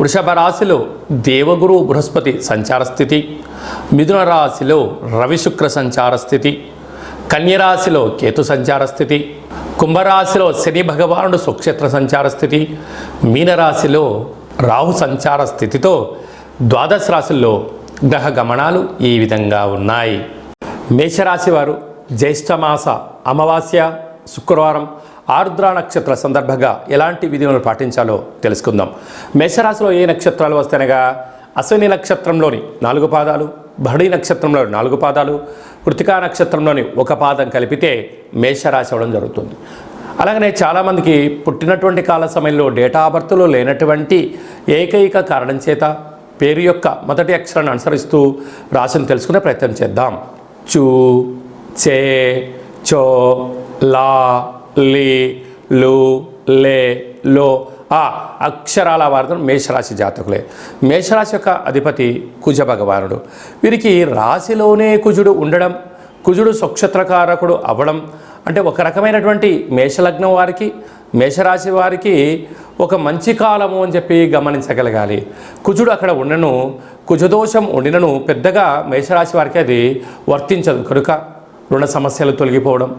వృషభ రాశిలో దేవగురు బృహస్పతి సంచార స్థితి మిథున రాశిలో రవిశుక్ర సంచార స్థితి కన్యరాశిలో కేతు సంచార స్థితి కుంభరాశిలో శని భగవానుడు స్వక్షేత్ర సంచార స్థితి మీనరాశిలో రాహు సంచార స్థితితో ద్వాదశ రాశుల్లో గ్రహ గమనాలు ఈ విధంగా ఉన్నాయి. మేషరాశి వారు జ్యేష్ఠమాస అమావాస్య శుక్రవారం ఆరుద్ర నక్షత్ర సందర్భంగా ఎలాంటి విధులను పాటించాలో తెలుసుకుందాం. మేషరాశిలో ఏ నక్షత్రాలు వస్తాయనగా అశ్విని నక్షత్రంలోని నాలుగు పాదాలు భరణి నక్షత్రంలోని నాలుగు పాదాలు కృతికా నక్షత్రంలోని ఒక పాదం కలిపితే మేషరాశి అవ్వడం జరుగుతుంది. అలాగనే చాలామందికి పుట్టినటువంటి కాల సమయంలో డేటా ఆఫ్ బర్త్లో లేనటువంటి ఏకైక కారణం చేత పేరు యొక్క మొదటి అక్షరాన్ని అనుసరిస్తూ రాశిని తెలుసుకునే ప్రయత్నం చేద్దాం. చూ చే చో లా లి లు లే లో ఆ అక్షరాల వారితో మేషరాశి జాతకులే. మేషరాశి యొక్క అధిపతి కుజ భగవానుడు. వీరికి రాశిలోనే కుజుడు ఉండడం కుజుడు స్వక్షత్రకారకుడు అవ్వడం అంటే ఒక రకమైనటువంటి మేషలగ్నం వారికి మేషరాశి వారికి ఒక మంచి కాలము అని చెప్పి గమనించగలగాలి. కుజుడు అక్కడ ఉండను కుజదోషం ఉండినను పెద్దగా మేషరాశి వారికి అది వర్తించదు. కనుక రుణ సమస్యలు తొలగిపోవడం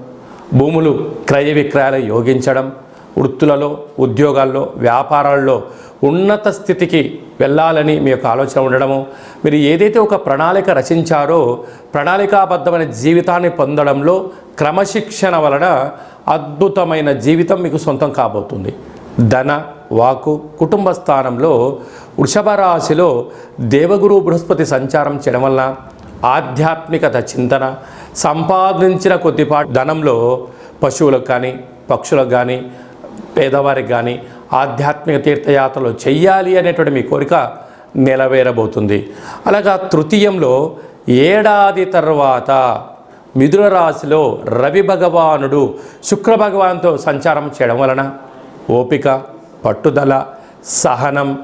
భూములు క్రయ విక్రయాలు యోగించడం వృత్తులలో ఉద్యోగాల్లో వ్యాపారాల్లో ఉన్నత స్థితికి వెళ్ళాలని మీ యొక్క ఆలోచన ఉండడము మీరు ఏదైతే ఒక ప్రణాళిక రచించారో ప్రణాళికాబద్ధమైన జీవితాన్ని పొందడంలో క్రమశిక్షణ వలన అద్భుతమైన జీవితం మీకు సొంతం కాబోతుంది. ధన వాకు కుటుంబ స్థానంలో వృషభ రాశిలో దేవగురు బృహస్పతి సంచారం చేయడం వలన ఆధ్యాత్మికత చింతన సంపాదించిన కొద్దిపాటి ధనంలో పశువులకు కానీ పక్షులకు కానీ పేదవారికి కానీ ఆధ్యాత్మిక తీర్థయాత్రలు చెయ్యాలి అనేటువంటి మీ కోరిక నెరవేరబోతుంది. అలాగా తృతీయంలో ఏడాది తర్వాత మిథున రాశిలో రవి భగవానుడు శుక్ర భగవాన్తో సంచారం చేయడం వలన ఓపిక పట్టుదల సహనం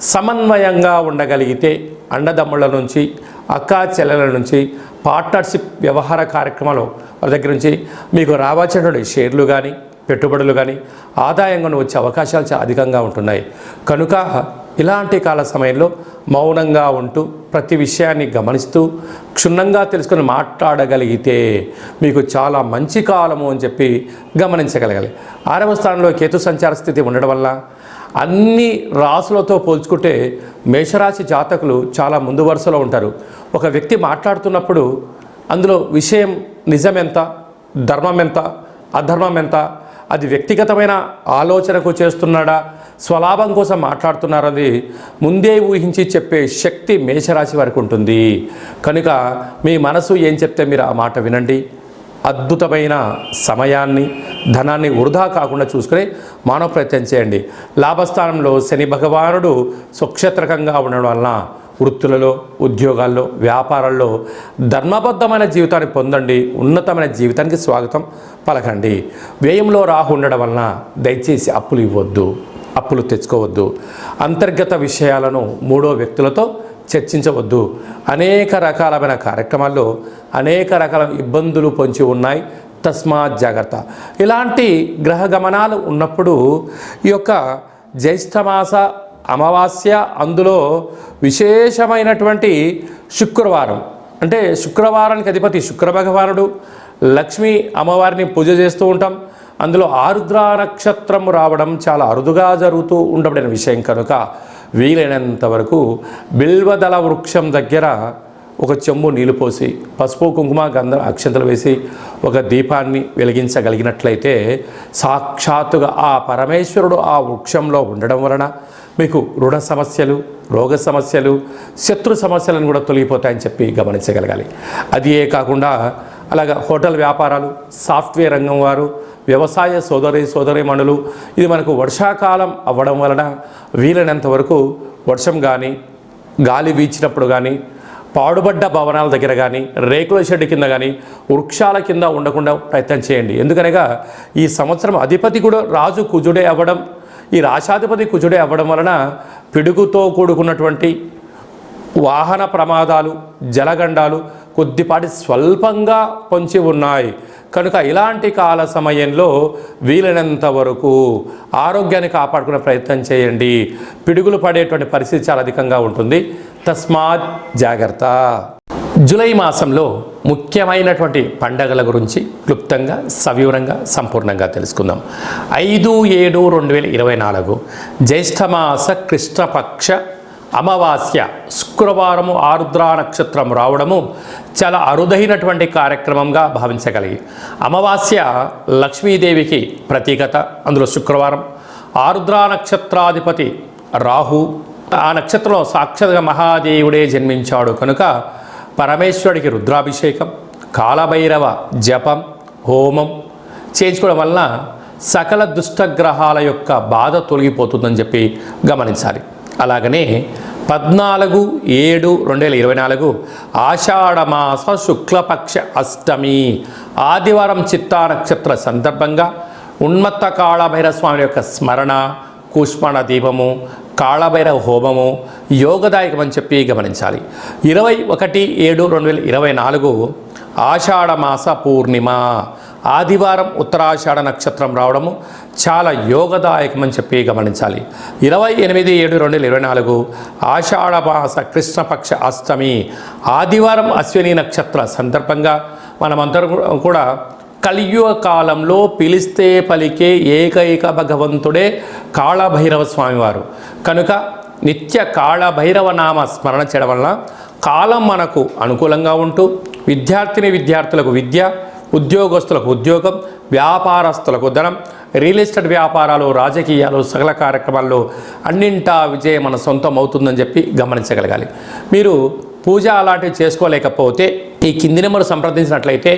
సమన్వయంగా ఉండగలిగితే అండదమ్ముల నుంచి అక్కా చెల్లెల నుంచి పార్ట్నర్షిప్ వ్యవహార కార్యక్రమాలు వాళ్ళ దగ్గర నుంచి మీకు రావాల్సినటువంటి షేర్లు కానీ పెట్టుబడులు కానీ ఆదాయంగా వచ్చే అవకాశాలు చాలా అధికంగా ఉంటున్నాయి. కనుక ఇలాంటి కాల సమయంలో మౌనంగా ఉంటూ ప్రతి విషయాన్ని గమనిస్తూ క్షుణ్ణంగా తెలుసుకొని మాట్లాడగలిగితే మీకు చాలా మంచి కాలము అని చెప్పి గమనించగలగాలి. ఆరవ స్థానంలో కేతు సంచార స్థితి ఉండడం వల్ల అన్ని రాసులతో పోల్చుకుంటే మేషరాశి జాతకులు చాలా ముందు వరుసలో ఉంటారు. ఒక వ్యక్తి మాట్లాడుతున్నప్పుడు అందులో విషయం నిజమెంత ధర్మం ఎంత అధర్మం ఎంత అది వ్యక్తిగతమైన ఆలోచనకు చేస్తున్నాడా స్వలాభం కోసం మాట్లాడుతున్నారని ముందే ఊహించి చెప్పే శక్తి మేషరాశి వారికి ఉంటుంది. కనుక మీ మనసు ఏం చెప్తే మీరు ఆ మాట వినండి. అద్భుతమైన సమయాన్ని ధనాన్ని వృధా కాకుండా చూసుకుని మానవ ప్రయత్నం చేయండి. లాభస్థానంలో శని భగవానుడు సుక్షేత్రకంగా ఉండడం వలన వృత్తులలో ఉద్యోగాల్లో వ్యాపారాల్లో ధర్మబద్ధమైన జీవితాన్ని పొందండి. ఉన్నతమైన జీవితానికి స్వాగతం పలకండి. వ్యయంలో రాహు ఉండడం వలన దయచేసి అప్పులు ఇవ్వద్దు అప్పులు తెచ్చుకోవద్దు. అంతర్గత విషయాలను మూడో వ్యక్తులతో చర్చించవద్దు. అనేక రకాలమైన కార్యక్రమాల్లో అనేక రకాల ఇబ్బందులు పొంచి ఉన్నాయి. తస్మాత్ జాగ్రత్త. ఇలాంటి గ్రహ గమనాలు ఉన్నప్పుడు ఈ యొక్క జ్యేష్ఠమాస అమావాస్య అందులో విశేషమైనటువంటి శుక్రవారం. అంటే శుక్రవారానికి అధిపతి శుక్ర భగవానుడు. లక్ష్మీ అమ్మవారిని పూజ చేస్తూ ఉంటాం. అందులో ఆరుద్ర నక్షత్రం రావడం చాలా అరుదుగా జరుగుతూ ఉండబడిన విషయం కనుక వీలైనంత వరకు బిల్వదళ వృక్షం దగ్గర ఒక చెంబు నీళ్ళు పోసి పసుపు కుంకుమ గంధం అక్షంతలు వేసి ఒక దీపాన్ని వెలిగించగలిగినట్లయితే సాక్షాత్తుగా ఆ పరమేశ్వరుడు ఆ వృక్షంలో ఉండడం వలన మీకు రుణ సమస్యలు రోగ సమస్యలు శత్రు సమస్యలను కూడా తొలగిపోతాయని చెప్పి గమనించగలగాలి. అది ఏ కాకుండా అలాగా హోటల్ వ్యాపారాలు సాఫ్ట్వేర్ రంగం వారు వ్యవసాయ సోదరి సోదరిమణులు ఇది మనకు వర్షాకాలం అవ్వడం వలన వీలైనంత వరకు వర్షం కానీ గాలి వీచినప్పుడు కానీ పాడుబడ్డ భవనాల దగ్గర కానీ రేకుల షెడ్ కింద కానీ వృక్షాల కింద ఉండకుండా ప్రయత్నం చేయండి. ఎందుకనగా ఈ సంవత్సరం అధిపతి కూడా రాజు కుజుడే అవ్వడం ఈ రాశాధిపతి కుజుడే అవ్వడం వలన పిడుగుతో కూడుకున్నటువంటి వాహన ప్రమాదాలు జలగండాలు కొద్దిపాటి స్వల్పంగా పొంచి ఉన్నాయి. కనుక ఇలాంటి కాల సమయంలో వీలైనంత వరకు ఆరోగ్యాన్ని కాపాడుకునే ప్రయత్నం చేయండి. పిడుగులు పడేటువంటి పరిస్థితి చాలా అధికంగా ఉంటుంది. తస్మాత్ జాగ్రత్త. జూలై మాసంలో ముఖ్యమైనటువంటి పండగల గురించి క్లుప్తంగా సవివరంగా సంపూర్ణంగా తెలుసుకుందాం. ఐదు ఏడు రెండు వేల ఇరవై నాలుగు జ్యేష్ఠమాస కృష్ణపక్ష అమావాస్య శుక్రవారము ఆరుద్రా నక్షత్రం రావడము చాలా అరుదైనటువంటి కార్యక్రమంగా భావించగలిగి అమావాస్య లక్ష్మీదేవికి ప్రతీకత అందులో శుక్రవారం ఆరుద్రా నక్షత్రాధిపతి రాహు ఆ నక్షత్రంలో సాక్షాత్గా మహాదేవుడే జన్మించాడు కనుక పరమేశ్వరుడికి రుద్రాభిషేకం కాలభైరవ జపం హోమం చేయించుకోవడం వలన సకల దుష్టగ్రహాల యొక్క బాధ తొలగిపోతుందని చెప్పి గమనించాలి. అలాగనే పద్నాలుగు ఏడు రెండు వేల ఇరవై నాలుగు ఆషాఢమాస శుక్లపక్ష అష్టమి ఆదివారం చిత్తా నక్షత్ర సందర్భంగా ఉన్మత్త కాళభైరస్వామి యొక్క స్మరణ కూష్మణ దీపము కాళభైరవ హోమము యోగదాయకమని చెప్పి గమనించాలి. ఇరవై ఒకటి ఏడు రెండు వేల ఇరవై నాలుగు ఆషాఢమాస పూర్ణిమ. ఆదివారం ఉత్తరాషాఢ నక్షత్రం రావడము చాలా యోగదాయకమని చెప్పి గమనించాలి. ఇరవై ఎనిమిది ఏడు రెండు వేల ఇరవై నాలుగు ఆషాఢమాస కృష్ణపక్ష అష్టమి. ఆదివారం అశ్విని నక్షత్ర సందర్భంగా మనమందరం కూడా కలియుగ కాలంలో పిలిస్తే పలికే ఏకైక భగవంతుడే కాళభైరవ స్వామివారు కనుక నిత్య కాళభైరవ నామ స్మరణ చేయడం వలన కాలం మనకు అనుకూలంగా ఉంటూ విద్యార్థిని విద్యార్థులకు విద్య ఉద్యోగస్తులకు ఉద్యోగం వ్యాపారస్తులకు ధనం రియల్ ఎస్టేట్ వ్యాపారాలు రాజకీయాలు సకల కార్యక్రమాల్లో అన్నింటా విజయం మన సొంతం అవుతుందని చెప్పి గమనించగలగాలి. మీరు పూజ అలాంటివి చేసుకోలేకపోతే ఈ కింది నెంబర్ సంప్రదించినట్లయితే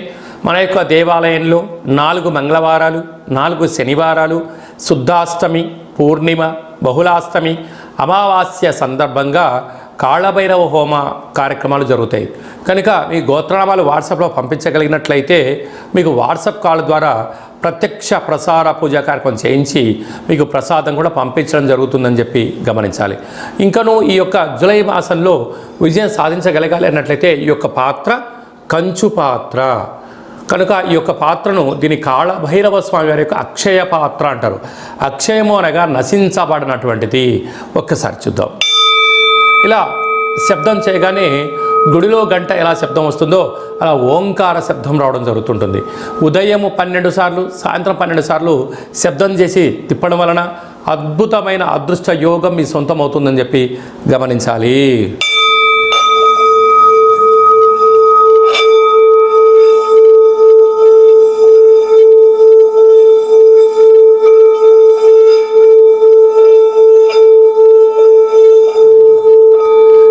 మన యొక్క దేవాలయంలో నాలుగు మంగళవారాలు నాలుగు శనివారాలు శుద్ధాష్టమి పూర్ణిమ బహుళాష్టమి అమావాస్య సందర్భంగా కాళభైరవ హోమ కార్యక్రమాలు జరుగుతాయి. కనుక మీ గోత్రనామాలు వాట్సాప్లో పంపించగలిగినట్లయితే మీకు వాట్సాప్ కాల్ ద్వారా ప్రత్యక్ష ప్రసార పూజా కార్యక్రమం చేయించి మీకు ప్రసాదం కూడా పంపించడం జరుగుతుందని చెప్పి గమనించాలి. ఇంకను ఈ యొక్క జూలై మాసంలో విజయం సాధించగలగాలి అన్నట్లయితే ఈ యొక్క పాత్ర కంచు పాత్ర. కనుక ఈ యొక్క పాత్రను దీని కాళభైరవ స్వామి వారి యొక్క అక్షయ పాత్ర అంటారు. అక్షయము అనగా నశించబడినటువంటిది. ఒక్కసారి చూద్దాం. ఇలా శబ్దం చేయగానే గుడిలో గంట ఎలా శబ్దం వస్తుందో అలా ఓంకార శబ్దం రావడం జరుగుతుంటుంది. ఉదయము పన్నెండు సార్లు సాయంత్రం పన్నెండు సార్లు శబ్దం చేసి తిప్పడం వలన అద్భుతమైన అదృష్ట యోగం మీ సొంతం అవుతుందని చెప్పి గమనించాలి.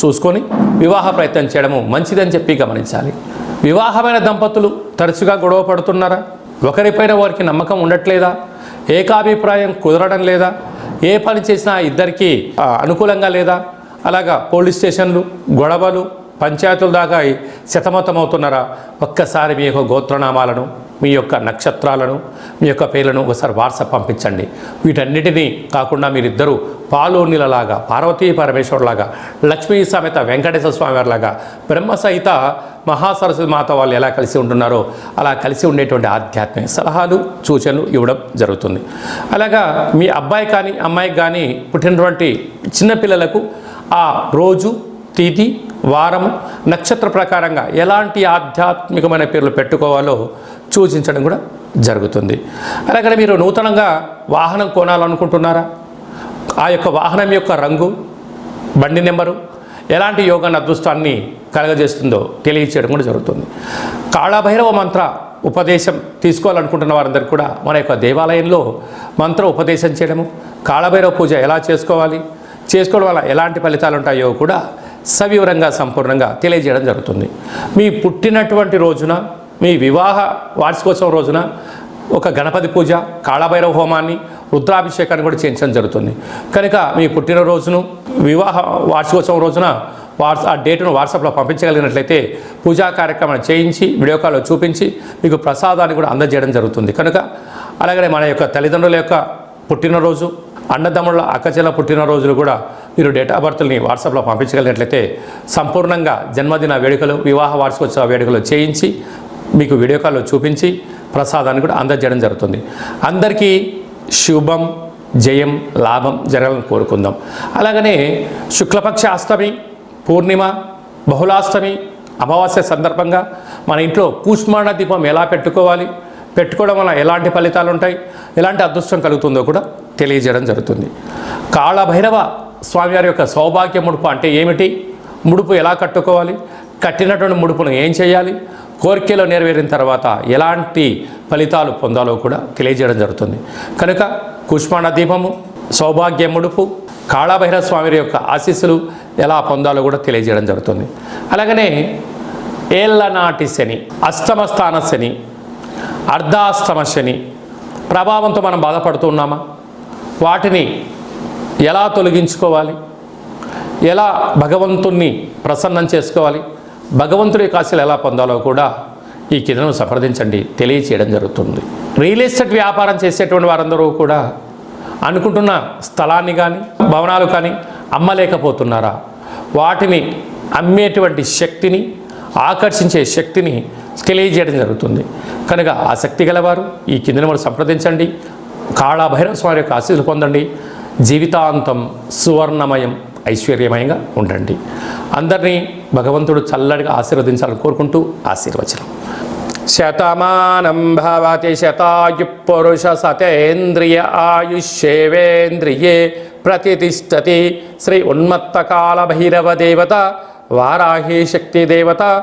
చూసుకొని వివాహ ప్రయత్నం చేయడము మంచిదని చెప్పి గమనించాలి. వివాహమైన దంపతులు తరచుగా గొడవ పడుతున్నారా? ఒకరిపైన వారికి నమ్మకం ఉండట్లేదా? ఏకాభిప్రాయం కుదరడం లేదా? ఏ పని చేసినా ఇద్దరికి అనుకూలంగా లేదా? అలాగా పోలీస్ స్టేషన్లు గొడవలు పంచాయతీల దాకా శతమతమవుతున్నారా? ఒక్కసారి మీ యొక్క గోత్రనామాలను మీ యొక్క నక్షత్రాలను మీ యొక్క పేర్లను ఒకసారి వాట్సాప్ పంపించండి. వీటన్నిటినీ కాకుండా మీరిద్దరూ పాలోనిలలాగా పార్వతీ పరమేశ్వరులాగా లక్ష్మీ సమేత వెంకటేశ్వర స్వామి వారిలాగా బ్రహ్మ సహిత మహాసరస్వతి మాత వాళ్ళు ఎలా కలిసి ఉంటున్నారో అలా కలిసి ఉండేటువంటి ఆధ్యాత్మిక సలహాలు సూచనలు ఇవ్వడం జరుగుతుంది. అలాగా మీ అబ్బాయి కానీ అమ్మాయికి కానీ పుట్టినటువంటి చిన్నపిల్లలకు ఆ రోజు తిథి వారము నక్షత్ర ప్రకారంగా ఎలాంటి ఆధ్యాత్మికమైన పేర్లు పెట్టుకోవాలో సూచించడం కూడా జరుగుతుంది. అలాగే మీరు నూతనంగా వాహనం కొనాలనుకుంటున్నారా? ఆ యొక్క వాహనం యొక్క రంగు బండి నెంబరు ఎలాంటి యోగాన్ని అదృష్టాన్ని కలగజేస్తుందో తెలియచేయడం కూడా జరుగుతుంది. కాళభైరవ మంత్ర ఉపదేశం తీసుకోవాలనుకుంటున్న వారందరికీ కూడా మన యొక్క దేవాలయంలో మంత్ర ఉపదేశం చేయడము కాళభైరవ పూజ ఎలా చేసుకోవాలి చేసుకోవడం వల్ల ఎలాంటి ఫలితాలు ఉంటాయో కూడా సవివరంగా సంపూర్ణంగా తెలియజేయడం జరుగుతుంది. మీ పుట్టినటువంటి రోజున మీ వివాహ వార్షికోత్సవం రోజున ఒక గణపతి పూజ కాళభైరవ హోమాన్ని రుద్రాభిషేకాన్ని కూడా చేయించడం జరుగుతుంది. కనుక మీ పుట్టినరోజును వివాహ వార్షికోత్సవం రోజున వాట్స్ ఆ డేటును వాట్సాప్లో పంపించగలిగినట్లయితే పూజా కార్యక్రమాన్ని చేయించి వీడియో కాల్లో చూపించి మీకు ప్రసాదాన్ని కూడా అందజేయడం జరుగుతుంది. కనుక అలాగనే మన యొక్క తల్లిదండ్రుల యొక్క పుట్టినరోజు అన్నదమ్ముల అక్కచెల్ల పుట్టినరోజులు కూడా మీరు డేట్ ఆఫ్ బర్త్ని వాట్సాప్లో పంపించగలిగినట్లయితే సంపూర్ణంగా జన్మదిన వేడుకలు వివాహ వార్షికోత్సవ వేడుకలు చేయించి మీకు వీడియో కాల్లో చూపించి ప్రసాదాన్ని కూడా అందజేయడం జరుగుతుంది. అందరికీ శుభం జయం లాభం జరగాలని కోరుకుందాం. అలాగనే శుక్లపక్ష అష్టమి పూర్ణిమ బహుళాష్టమి అమావాస్య సందర్భంగా మన ఇంట్లో కూష్మాండ దీపం ఎలా పెట్టుకోవాలి పెట్టుకోవడం వల్ల ఎలాంటి ఫలితాలు ఉంటాయి ఎలాంటి అదృష్టం కలుగుతుందో కూడా తెలియజేయడం జరుగుతుంది. కాళభైరవ స్వామివారి యొక్క సౌభాగ్య ముడుపు అంటే ఏమిటి? ముడుపు ఎలా కట్టుకోవాలి? కట్టినటువంటి ముడుపును ఏం చేయాలి? కోరికలో నెరవేరిన తర్వాత ఎలాంటి ఫలితాలు పొందాలో కూడా తెలియజేయడం జరుగుతుంది. కనుక కుష్మాణ దీపము సౌభాగ్య ముడుపు కాళభైరవ స్వామి యొక్క ఆశీస్సులు ఎలా పొందాలో కూడా తెలియజేయడం జరుగుతుంది. అలాగనే ఏళ్ళనాటి శని అష్టమ స్థాన శని అర్ధాష్టమ శని ప్రభావంతో మనం బాధపడుతున్నామా వాటిని ఎలా తొలగించుకోవాలి? ఎలా భగవంతుణ్ణి ప్రసన్నం చేసుకోవాలి? భగవంతుడి యొక్క ఆశలు ఎలా పొందాలో కూడా ఈ కిందను సంప్రదించండి తెలియచేయడం జరుగుతుంది. రియల్ ఎస్టేట్ వ్యాపారం చేసేటువంటి వారందరూ కూడా అనుకుంటున్న స్థలాన్ని కానీ భవనాలు కానీ అమ్మలేకపోతున్నారా? వాటిని అమ్మేటువంటి శక్తిని ఆకర్షించే శక్తిని తెలియజేయడం జరుగుతుంది. కనుక ఆసక్తి గలవారు ఈ కిందను నెంబర్ సంప్రదించండి కాళాభైరవ స్వామి యొక్క ఆశీస్సులు పొందండి. జీవితాంతం సువర్ణమయం. ఐశ్వర్యమయంగా ఉండండి. అందరినీ భగవంతుడు చల్లడిగా ఆశీర్వదించాలని కోరుకుంటూ ఆశీర్వచనం. శతమానం భవతి శతాయు పురుష సతేంద్రియ ఆయుష్యేవేంద్రియే ప్రతిష్టతి. శ్రీ ఉన్మత్తకాల భైరవ దేవత వారాహి శక్తి దేవత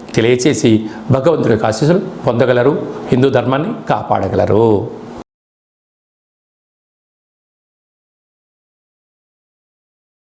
తెలియచేసి భగవంతుడి యొక్క ఆశీస్సులు పొందగలరు హిందూ ధర్మాన్ని కాపాడగలరు.